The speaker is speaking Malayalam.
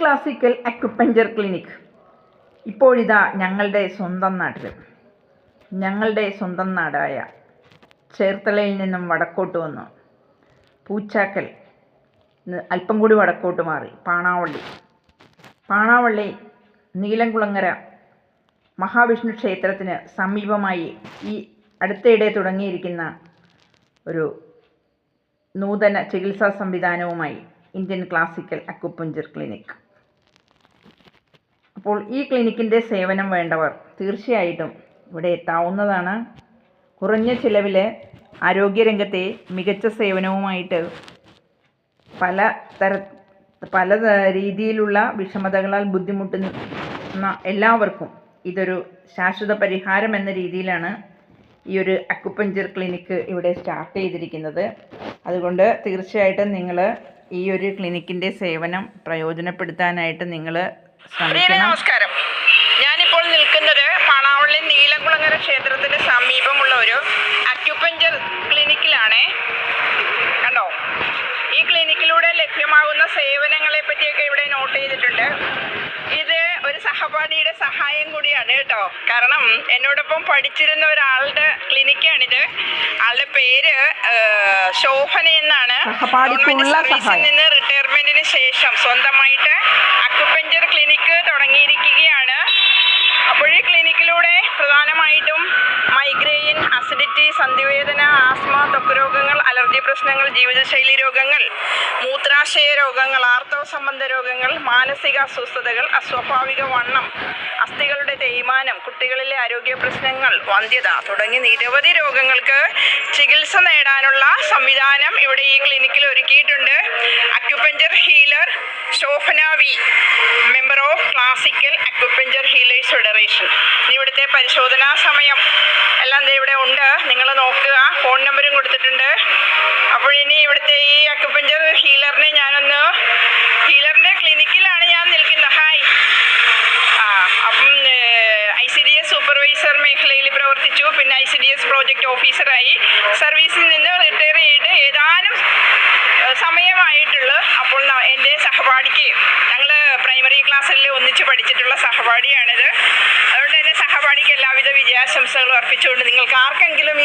ക്ലാസിക്കൽ അക്യുപഞ്ചർ ക്ലിനിക് ഇപ്പോഴിതാ ഞങ്ങളുടെ സ്വന്തം നാട്ടിൽ ഞങ്ങളുടെ സ്വന്തം നാടായ ചേർത്തലയിൽ നിന്നും വടക്കോട്ട് വന്നു. പൂച്ചാക്കൽ അല്പം കൂടി വടക്കോട്ട് മാറി. പാണാവള്ളി. പാണാവള്ളി നീലംകുളങ്ങര മഹാവിഷ്ണു ക്ഷേത്രത്തിന് സമീപമായി ഈ അടുത്തയിടെ തുടങ്ങിയിരിക്കുന്ന ഒരു നൂതന ചികിത്സാ സംവിധാനവുമായി ഇന്ത്യൻ ക്ലാസിക്കൽ അക്യുപഞ്ചർ ക്ലിനിക് അപ്പോൾ ഈ ക്ലിനിക്കിന്റെ സേവനം വേണ്ടവർ തീർച്ചയായിട്ടും ഇവിടെ എത്താവുന്നതാണ്. കുറഞ്ഞ ചിലവിൽ ആരോഗ്യരംഗത്തെ മികച്ച സേവനവുമായിട്ട് പല തര പല രീതിയിലുള്ള വിഷമതകളാൽ ബുദ്ധിമുട്ടുന്ന എല്ലാവർക്കും ഇതൊരു ശാശ്വത പരിഹാരം എന്ന രീതിയിലാണ് ഈ ഒരു അക്കുപഞ്ചർ ക്ലിനിക്ക് ഇവിടെ സ്റ്റാർട്ട് ചെയ്തിരിക്കുന്നത്. അതുകൊണ്ട് തീർച്ചയായിട്ടും നിങ്ങൾ ഈ ഒരു ക്ലിനിക്കിന്റെ സേവനം പ്രയോജനപ്പെടുത്താനായിട്ട് നിങ്ങൾ നമസ്കാരം. ഞാനിപ്പോൾ നിൽക്കുന്നത് പണാവള്ളി നീലകുളങ്ങര ക്ഷേത്രത്തിന് സമീപമുള്ള ഒരു അക്യുപഞ്ചർ ക്ലിനിക്കിലാണ് കണ്ടോ? ഈ ക്ലിനിക്കിലൂടെ ലഭ്യമാകുന്ന സേവനങ്ങളെ പറ്റിയൊക്കെ ഇവിടെ നോട്ട് ചെയ്തിട്ടുണ്ട്. ഇത് ഒരു സഹപാഠിയുടെ സഹായം കൂടിയാണ് കേട്ടോ. കാരണം എന്നോടൊപ്പം പഠിച്ചിരുന്ന ഒരാളുടെ ക്ലിനിക്കാണിത് ആളുടെ പേര് ശോഭന എന്നാണ്. നിന്ന് റിട്ടയർമെന്റിന് ശേഷം സ്വന്തമായിട്ട് പ്രധാനമായിട്ടും മൈഗ്രെയിൻ അസിഡിറ്റി സന്ധിവേദന ആസ്മ ത്വക്ക് രോഗങ്ങൾ അലർജി പ്രശ്നങ്ങൾ ജീവിതശൈലി രോഗങ്ങൾ മൂത്രാശയ രോഗങ്ങൾ ആർത്തവ സംബന്ധ രോഗങ്ങൾ മാനസിക അസ്വസ്ഥതകൾ അസ്വാഭാവിക വണ്ണം അസ്ഥികളുടെ തേയ്മാനം കുട്ടികളിലെ ആരോഗ്യ പ്രശ്നങ്ങൾ വന്ധ്യത തുടങ്ങി നിരവധി രോഗങ്ങൾക്ക് ചികിത്സ നേടാനുള്ള സംവിധാനം ഇവിടെ ഈ ക്ലിനിക്കിൽ ഒരുക്കിയിട്ടുണ്ട്. Acupuncture healer Shobhana V member of classical acupuncture healers federation ഇവിടുത്തെ പരിശോധനാ സമയം. എല്ലാം ഇവിടെ ഉണ്ട്. നിങ്ങൾ നോക്കുക. ഫോൺ നമ്പറും കൊടുത്തിട്ടുണ്ട്. അപ്പോൾ ഇനി ഇവിടുത്തെ ഈ അക്യുപഞ്ചർ ഹീലറിനെ ഞാനൊന്ന് ഹീലറിന്റെ ക്ലിനിക്കിലാണ് ഞാൻ നിൽക്കുന്നത് ഹായ് ആ അപ്പം ഐ സി എസ് മേഖലയിൽ പ്രവർത്തിച്ചു. പിന്നെ I C D S project ഓഫീസറായി. സർവീസിൽ നിന്ന് റിട്ടയർ ചെയ്ത് ഏതാനും സമയമായിട്ടുള്ള. അപ്പോൾ എന്റെ സഹപാഠിക്ക് ഞങ്ങൾ പ്രൈമറി ക്ലാസ്സിൽ ഒന്നിച്ച് പഠിച്ചിട്ടുള്ള സഹപാഠിയാണിത്. അതുകൊണ്ട് തന്നെ സഹപാഠിക്ക് എല്ലാവിധ വിജയാശംസകളും അർപ്പിച്ചുകൊണ്ട് നിങ്ങൾക്ക് ആർക്കെങ്കിലും